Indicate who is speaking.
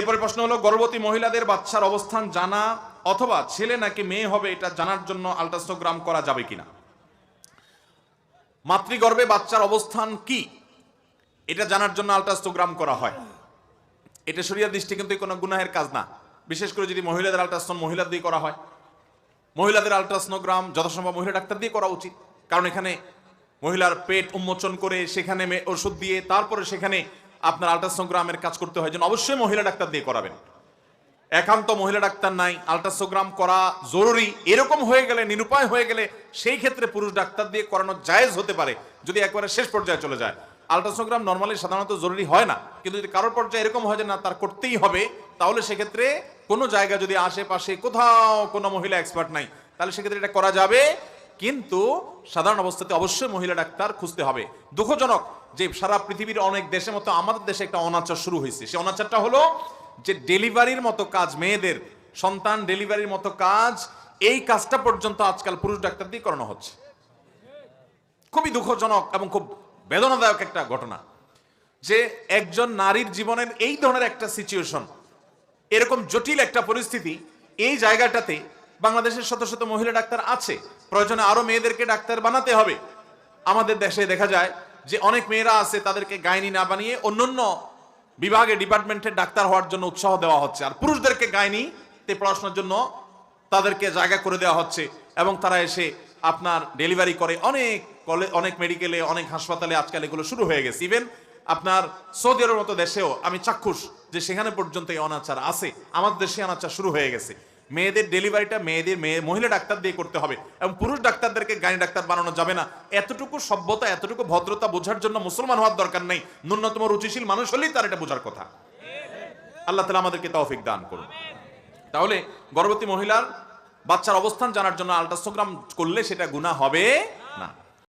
Speaker 1: এরপরে প্রশ্ন হলো, গর্ভবতী মহিলাদের বাচ্চার অবস্থান জানা অথবা ছেলে নাকি মেয়ে হবে এটা জানার জন্য আলট্রাসোগ্রাম করা যাবে কিনা? মাতৃগর্ভে বাচ্চার অবস্থান কি? এটা জানার জন্য আলট্রাসোগ্রাম করা হয়। এটা শরিয়ার দৃষ্টি কিন্তু কোনো গুনাহের কাজ না। বিশেষ করে যদি মহিলাদের আলট্রাসাউন্ড মহিলাদের দিয়ে করা হয়। মহিলাদের আলট্রাসনোগ্রাম যথাসম্ভব মহিলা ডাক্তার দিয়ে করা উচিত। কারণ এখানে মহিলার পেট উন্মোচন করে সেখানে ওষুধ দিয়ে, তারপরে সেখানে আপনার আলট্রাসোগ্রামের কাজ করতে হয়, যেন অবশ্যই মহিলা ডাক্তার দিয়ে করাবেন। একান্ত মহিলা ডাক্তার নাই, আলট্রাসোগ্রাম করা জরুরি। এরকম হয়ে গেলে, নিরুপায় হয়ে গেলে, সেই ক্ষেত্রে পুরুষ ডাক্তার দিয়ে করানো জায়েজ হতে পারে, যদি একবারে শেষ পর্যায়ে চলে যায়। আলট্রাসোগ্রাম নর্মালি সাধারণত জরুরি হয় না, কিন্তু যদি কারোর পর্যায়ে এরকম হয় যে, না, তার করতেই হবে, তাহলে সেক্ষেত্রে কোনো জায়গা যদি আশেপাশে কোথাও কোনো মহিলা এক্সপার্ট নাই, তাহলে সেক্ষেত্রে এটা করা যাবে। কিন্তু সাধারণ অবস্থাতে অবশ্যই মহিলা ডাক্তার খুঁজতে হবে। দুঃখজনক যে সারা পৃথিবীর অনেক দেশের মতো আমাদের দেশে একটা অনাচার শুরু হয়েছে। সেই অনাচারটা হলো যে ডেলিভারির মতো কাজ মেয়েদের, সন্তান ডেলিভারির মতো কাজ, এই কাজটা পর্যন্ত আজকাল পুরুষ ডাক্তার দিয়ে করানো হচ্ছে। খুবই দুঃখজনক এবং খুব বেদনাদায়ক একটা ঘটনা যে একজন নারীর জীবনের এই ধরনের একটা সিচুয়েশন এরকম জটিল একটা পরিস্থিতি এই জায়গাটাতে বাংলাদেশের শত শত মহিলা ডাক্তার আছে। প্রয়োজনে আরও মেয়েদেরকে ডাক্তার বানাতে হবে। আমাদের দেশে দেখা যায় যে অনেক মেয়েরা আছে, তাদেরকে গাইনি না বানিয়ে অন্যান্য বিভাগে ডিপার্টমেন্টের ডাক্তার হওয়ার জন্য উৎসাহ দেওয়া হচ্ছে। আর পুরুষদেরকে গাইনি তে পড়াশোনার জন্য তাদেরকে জায়গা করে দেওয়া হচ্ছে এবং তারা এসে আপনার ডেলিভারি করে। অনেক কলে, অনেক মেডিকেলে অনেক হাসপাতালে আজকাল এগুলো শুরু হয়ে গেছে। ইভেন আপনার সৌদি আরবের মতো দেশেও আমি চাক্ষুষ যে সেখানে পর্যন্ত এই অনাচার আছে। আমাদের দেশে অনাচার শুরু হয়ে গেছে। মেয়েদের ডেলিভারিটা মেয়েদের মেয়ে, মহিলা ডাক্তার দিয়ে করতে হবে এবং পুরুষ ডাক্তারদেরকে গাড়ি ডাক্তার বানানো যাবে না। এতটুকু সভ্যতা, এতটুকু ভদ্রতা বোঝার জন্য মুসলমান হওয়ার দরকার নেই। ন্যূনতম রুচিশীল মানুষ হলেই তার এটা বোঝার কথা। আল্লাহ তালা আমাদেরকে তৌফিক দান করুন। তাহলে গর্ভবতী মহিলার বাচ্চার অবস্থান জানার জন্য আলট্রাসোগ্রাম করলে সেটা গুণা হবে না।